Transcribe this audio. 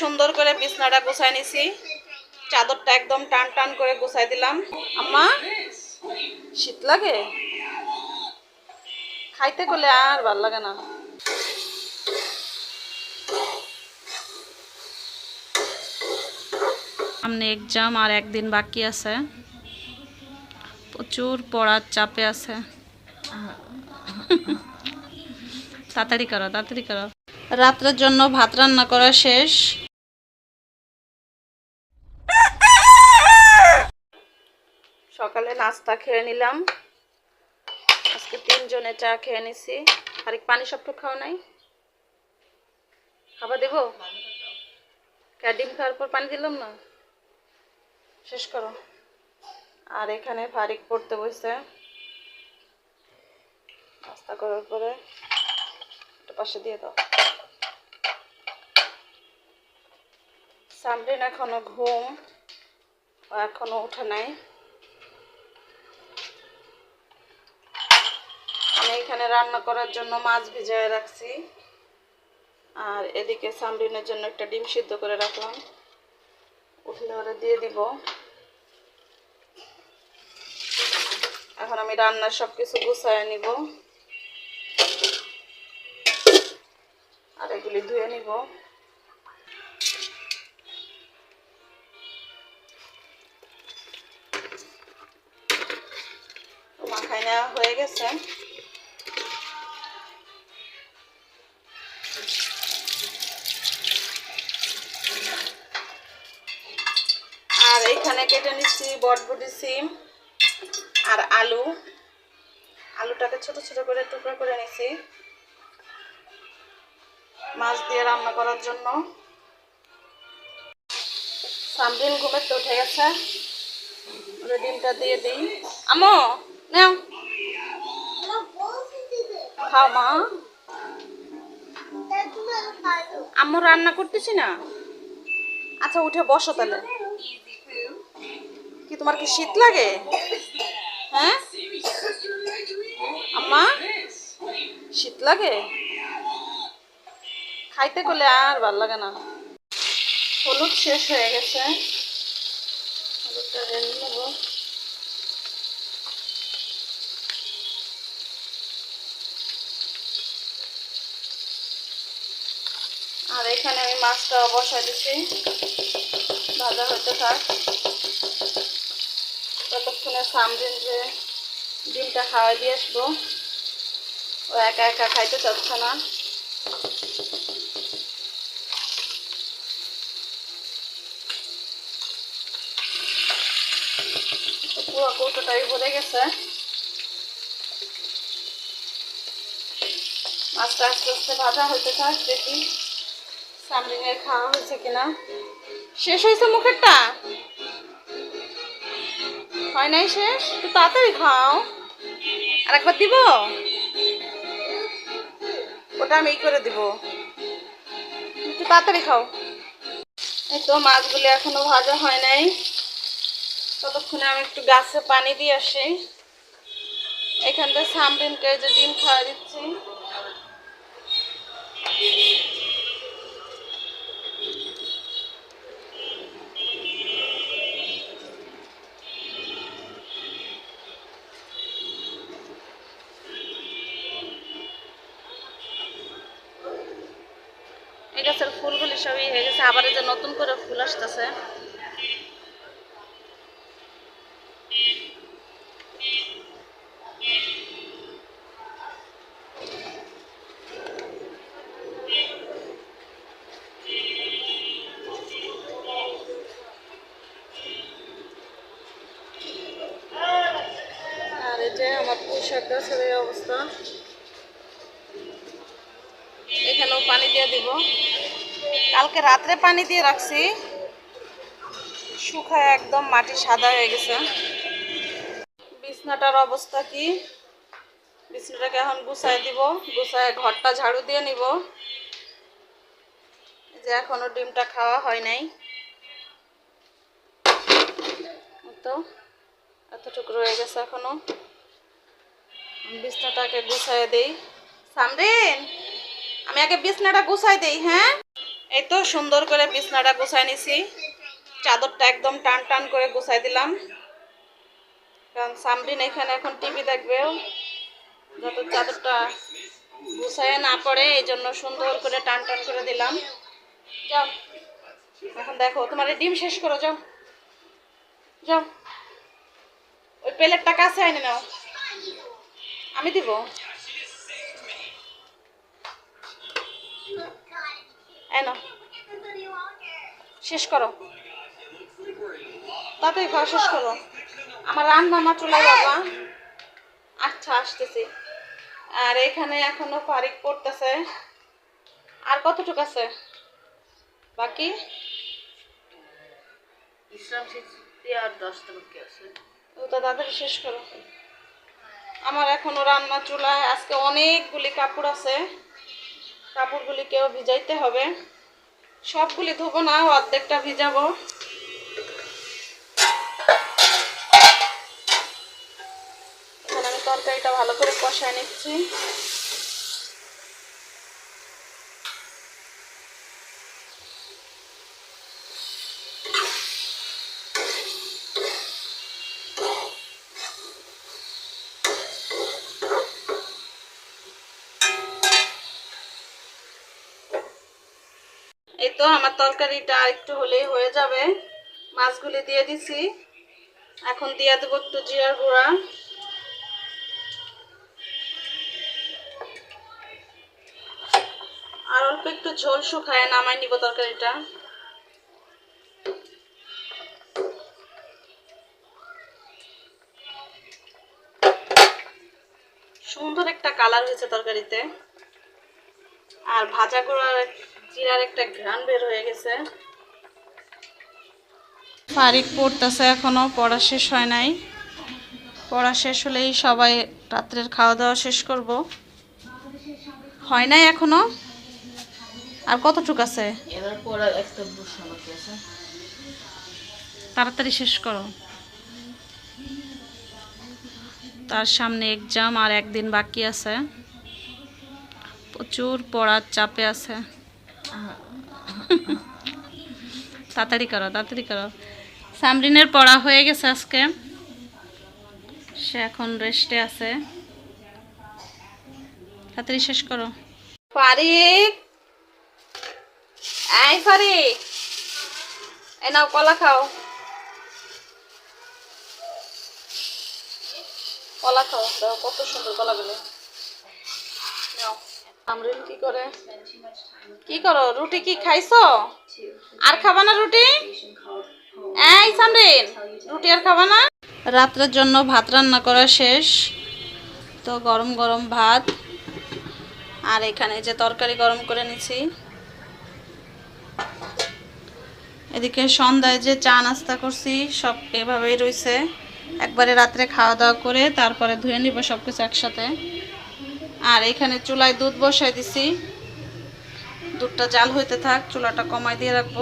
সুন্দর করে বিছনাটা গুছাই নিছি। চাদরটা একদম টান টান করে গুছাই দিলাম। আম্মা, শীত লাগে? খাইতে করলে আর ভালো লাগে না। সামনে এক্সাম আর একদিন বাকি আছে। প্রচুর পড়ার চাপে আছে। তাড়াতাড়ি করো তাড়াতাড়ি করো। রাত্রের জন্য ভাত রান্না করা শেষ। সকালে নাস্তা খেয়ে নিলাম। আজকে তিনজনে চা খেয়ে নিছি। আর এক পানি সব খাওয়া নাই? খাবার দেবো? ডিম খাওয়ার পর পানি দিলাম না? শেষ করো। আর এখানে ফারিক পড়তে বসে নাস্তা করার পরে পাশে দিয়ে দাও। সামরিন এখনও ঘুম এখনও উঠে নাই। এখানে রান্না করার জন্য মাছ ভিজায় রাখছি। আর এদিকে সামরিনের জন্য একটা ডিম সিদ্ধ করে রাখলাম। উঠলে ওরা দিয়ে দিব। এখন আমি রান্নার সব কিছু গুছায় নিব। আর এগুলি ধুয়ে নিব। মাখাই নেওয়া হয়ে গেছে। কেটে নিচ্ছি, বটবটি সিম আর আলু। আলুটাকে ছোট ছোট করে টুকরো করে নিছি। মাছ দিয়ে রান্না করার জন্য। সামদিন ঘুমের তো উঠে গেছে। ওরে ডিমটা দিয়ে দিই। আমো নাও। খাও মা। আম্মু রান্না করতেছি না? আচ্ছা উঠে বসো তাহলে। তোমার কি শীত লাগে? হ্যাঁ? আম্মা, শীত লাগে? খাইতে করলে আর ভালো লাগে না। হলুদ শেষ হয়ে গেছে। হলুদটা আর এখানে আমি মাছটা বসাই দিচ্ছি ভাজা হতে থাক। ততক্ষণে সামদিন যে ডিমটা খাওয়াই দিয়ে আসব। ও একা একা খাইতে চাচ্ছে না। পুরো কৌটোটাই ভরে গেছে। মাছটা আস্তে আস্তে ভাজা হইতে থাক, দেখি সামরিনের খাওয়া হয়েছে কিনা। শেষ হয়েছে মুখেরটা? হয় নাই শেষ? তো তাড়াতাড়ি খাও। আর একবার দিব? ওটা আমি ই করে দিব। একটু তাড়াতাড়ি খাও। এই তো মাছগুলি এখনও ভাজা হয় নাই। ততক্ষণে আমি একটু গাছে পানি দিয়ে আসি। এখান থেকে সামরিনকে যে ডিম খাওয়া দিচ্ছি। গাছের ফুলগুলি সবই হয়ে গেছে। আবার যে নতুন করে ফুল আসতেছে। আমার অবস্থা। এখানেও পানি দিয়ে দিব। কালকে রাত্রে পানি দিয়ে রাখছি। শুকায় একদম, মাটি সাদা হয়ে গেছে। বিছনাটার অবস্থা কি? বিছনাটাকে এখন গুছাই দিব, গুছায় ঘরটা ঝাড়ু দিয়ে নিব। যে এখনও ডিমটা খাওয়া হয় নাই। তো, এতটুকু রয়ে গেছে এখনও। বিছনাটাকে গুছাই দেই। সামরিন, আমি আগে বিছনাটা গুছাই দেই হ্যাঁ? এই তো সুন্দর করে বিছনাটা গুছাই নিছি। চাদরটা একদম টান টান করে গুছাই দিলাম। কারণ সামরিন এখানে এখন টিভি দেখবে। যত চাদরটা গুছায় না পড়ে, এই জন্য সুন্দর করে টান টান করে দিলাম। যাও, এখন দেখো, তোমার ডিম শেষ করো, যাও। যাও। ওই প্লেটটা কাছে আইনে নাও। আমি দিব? এনো শেষ করো। তাড়াতাড়ি খাওয়া শেষ করো। আমার রান্না না চলে বাবা আচ্ছা আসতেছি। আর এখানে এখনও ফারিক পড়তেছে। আর কতটুকু আছে? বাকি? ইসলাম শিখতে আর দশটা বাকি আছে। ওটা তাড়াতাড়ি শেষ করো। আমার এখনও রান্না চুলায় আজকে অনেকগুলি কাপড় আছে। কাপড়গুলি কেউ ভিজাইতে হবে। সবগুলি ধোবো না, অর্ধেকটা ভিজাবো। এখন আমি তরকারিটা ভালো করে কষায় নিচ্ছি। এই তো আমার তরকারিটা একটু হলেই হয়ে যাবে। মাছগুলি দিয়ে দিছি। এখন দিয়ে দেবো একটু জিরার গুঁড়া। আর অল্প একটু ঝোল শুকায় নামাই নিব তরকারিটা। সুন্দর একটা কালার হয়েছে তরকারিতে। আর ভাজা করার জিরার একটা ঘ্রাণ বের হয়ে গেছে। ফারিক পড়তেছে এখনও পড়া শেষ হয় নাই। পড়া শেষ হলেই সবাই রাত্রের খাওয়া দাওয়া শেষ করব। হয় নাই এখনও? আর কতটুক আছে? তাড়াতাড়ি শেষ করো। তার সামনে এক্সাম আর একদিন বাকি আছে। প্রচুর পড়ার চাপে আছে। তাড়াতাড়ি করো তাড়াতাড়ি করো। সামরিনের পড়া হয়ে গেছে আজকে। সে এখন রেস্টে আছে। তাড়াতাড়ি শেষ করো। ফারিক! এই ফারিক! এই নাও, কলা খাও। কলা খাও কত সুন্দর কলাগুলো। নাও আমরিন কি করে? কি করো? রুটি কি খাইছো? আর খাবা না রুটি? এই সামরিন, রুটি আর খাবা না? রাত্রের জন্য ভাত রান্না করা শেষ। তো গরম গরম ভাত। আর এখানে যে তরকারি গরম করে নিছি। এদিকে সন্ধ্যায় যে চা নাস্তা করছি, সব এভাবেই রয়েছে একবারে রাত্রে খাওয়া দাওয়া করে তারপরে ধুয়ে নিব সব কিছু একসাথে। আর এখানে চুলায় দুধ বসাই দিছি। দুধটা জাল হইতে থাক চুলাটা কমাই দিয়ে রাখব।